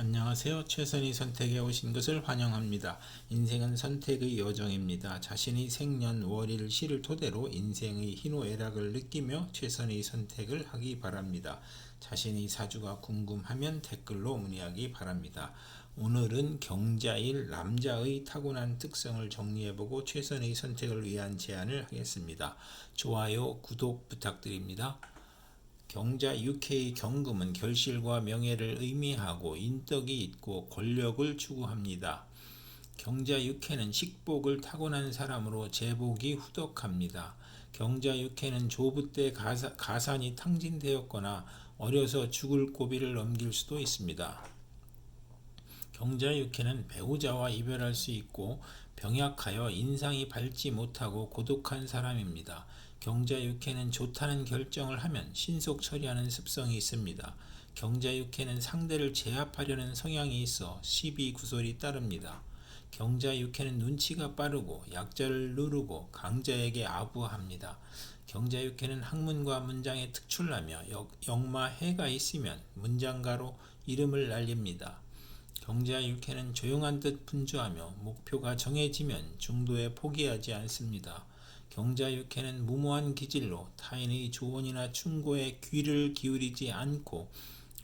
안녕하세요. 최선의 선택에 오신 것을 환영합니다. 인생은 선택의 여정입니다. 자신의 생년 월일 시를 토대로 인생의 희노애락을 느끼며 최선의 선택을 하기 바랍니다. 자신의 사주가 궁금하면 댓글로 문의하기 바랍니다. 오늘은 경자일 남자의 타고난 특성을 정리해보고 최선의 선택을 위한 제안을 하겠습니다. 좋아요, 구독 부탁드립니다. 경자 UK 경금은 결실과 명예를 의미하고 인덕이 있고 권력을 추구합니다. 경자 육회는 식복을 타고난 사람으로 제복이 후덕합니다. 경자 육회는 조부 때 가사, 가산이 탕진되었거나 어려서 죽을 고비를 넘길 수도 있습니다. 경자 육회는 배우자와 이별할 수 있고 병약하여 인상이 밝지 못하고 고독한 사람입니다. 경자 육회는 좋다는 결정을 하면 신속 처리하는 습성이 있습니다. 경자 육회는 상대를 제압하려는 성향이 있어 시비 구설이 따릅니다. 경자 육회는 눈치가 빠르고 약자를 누르고 강자에게 아부합니다. 경자 육회는 학문과 문장에 특출나며 역, 역마 해가 있으면 문장가로 이름을 날립니다. 경자 육회는 조용한 듯 분주하며 목표가 정해지면 중도에 포기하지 않습니다. 경자 육회는 무모한 기질로 타인의 조언이나 충고에 귀를 기울이지 않고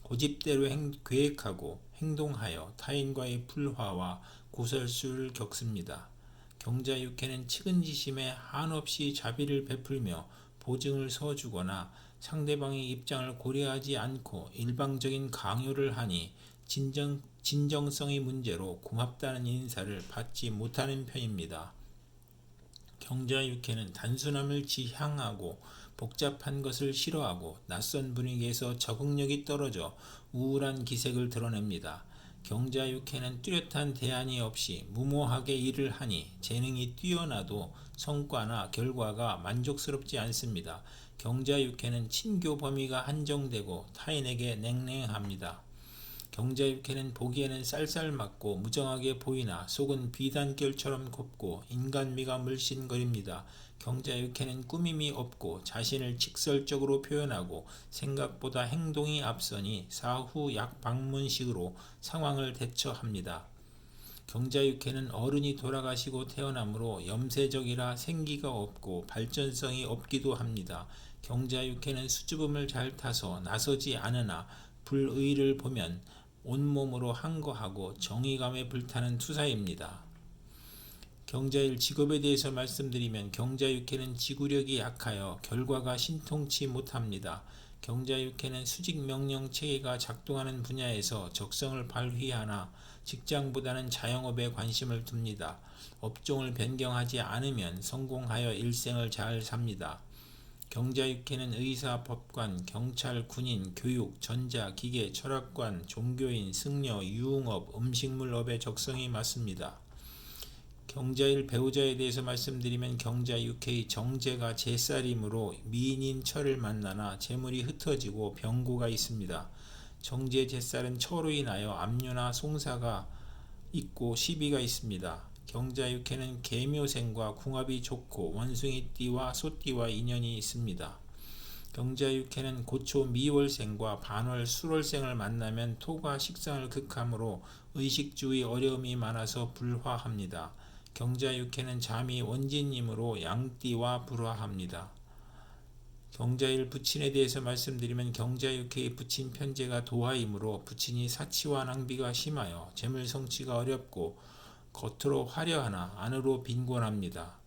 고집대로 행, 계획하고 행동하여 타인과의 불화와 구설수를 겪습니다. 경자 육회는 측은지심에 한없이 자비를 베풀며 보증을 서주거나 상대방의 입장을 고려하지 않고 일방적인 강요를 하니 진정, 진정성의 문제로 고맙다는 인사를 받지 못하는 편입니다. 경자 육회는 단순함을 지향하고 복잡한 것을 싫어하고 낯선 분위기에서 적응력이 떨어져 우울한 기색을 드러냅니다. 경자 육회는 뚜렷한 대안이 없이 무모하게 일을 하니 재능이 뛰어나도 성과나 결과가 만족스럽지 않습니다. 경자 육회는 친교 범위가 한정되고 타인에게 냉랭합니다. 경자육회는 보기에는 쌀쌀맞고 무정하게 보이나 속은 비단결처럼 곱고 인간미가 물씬거립니다. 경자육회는 꾸밈이 없고 자신을 직설적으로 표현하고 생각보다 행동이 앞서니 사후 약 방문식으로 상황을 대처합니다. 경자육회는 어른이 돌아가시고 태어나므로 염세적이라 생기가 없고 발전성이 없기도 합니다. 경자육회는 수줍음을 잘 타서 나서지 않으나 불의를 보면 온몸으로 항거하고 정의감에 불타는 투사입니다. 경자일 직업에 대해서 말씀드리면 경자육회는 지구력이 약하여 결과가 신통치 못합니다. 경자육회는 수직 명령 체계가 작동하는 분야에서 적성을 발휘하나 직장보다는 자영업에 관심을 둡니다. 업종을 변경하지 않으면 성공하여 일생을 잘 삽니다. 경자육회는 의사, 법관, 경찰, 군인, 교육, 전자, 기계, 철학관, 종교인, 승려, 유흥업, 음식물업의 적성이 맞습니다. 경자일 배우자에 대해서 말씀드리면 경자육회의 정제가 제살이므로 미인인 철을 만나나 재물이 흩어지고 병고가 있습니다. 정제 제살은 철로 인하여 압류나 송사가 있고 시비가 있습니다. 경자육회는 계묘생과 궁합이 좋고 원숭이띠와 소띠와 인연이 있습니다. 경자육회는 고초 미월생과 반월 수월생을 만나면 토가 식상을 극함으로 의식주의 어려움이 많아서 불화합니다. 경자육회는 잠이 원진이므로 양띠와 불화합니다. 경자일 부친에 대해서 말씀드리면 경자육회의 부친 편제가 도화이므로 부친이 사치와 낭비가 심하여 재물 성취가 어렵고 겉으로 화려하나 안으로 빈곤합니다.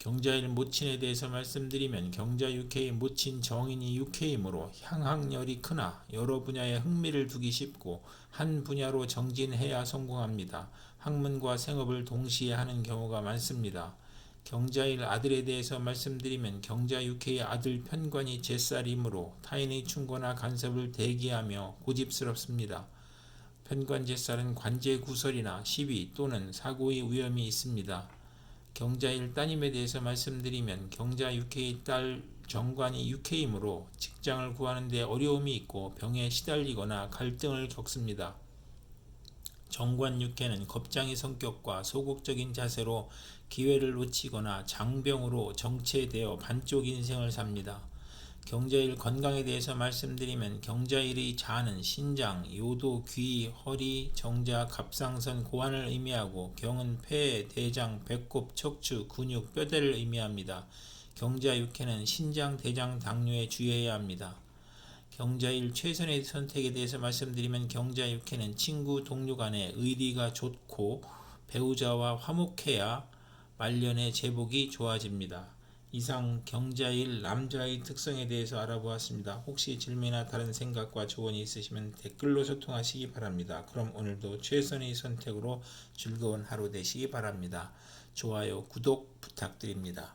경자일 모친에 대해서 말씀드리면 경자 육회의 모친 정인이 육회이므로 향학열이 크나 여러 분야에 흥미를 두기 쉽고 한 분야로 정진해야 성공합니다. 학문과 생업을 동시에 하는 경우가 많습니다. 경자일 아들에 대해서 말씀드리면 경자 육회의 아들 편관이 제살이므로 타인의 충고나 간섭을 대기하며 고집스럽습니다. 편관제살은 관제 구설이나 시비 또는 사고의 위험이 있습니다. 경자일 따님에 대해서 말씀드리면 경자 육회의 딸 정관이 육회이므로 직장을 구하는 데 어려움이 있고 병에 시달리거나 갈등을 겪습니다. 정관 육회는 겁장의 성격과 소극적인 자세로 기회를 놓치거나 장병으로 정체되어 반쪽 인생을 삽니다. 경자일 건강에 대해서 말씀드리면 경자일의 자는 신장, 요도, 귀, 허리, 정자, 갑상선, 고환을 의미하고 경은 폐, 대장, 배꼽, 척추, 근육, 뼈대를 의미합니다. 경자 육회는 신장, 대장, 당뇨에 주의해야 합니다. 경자일 최선의 선택에 대해서 말씀드리면 경자 육회는 친구, 동료 간에 의리가 좋고 배우자와 화목해야 말년의 제복이 좋아집니다. 이상 경자일 남자의 특성에 대해서 알아보았습니다. 혹시 질문이나 다른 생각과 조언이 있으시면 댓글로 소통하시기 바랍니다. 그럼 오늘도 최선의 선택으로 즐거운 하루 되시기 바랍니다. 좋아요, 구독 부탁드립니다.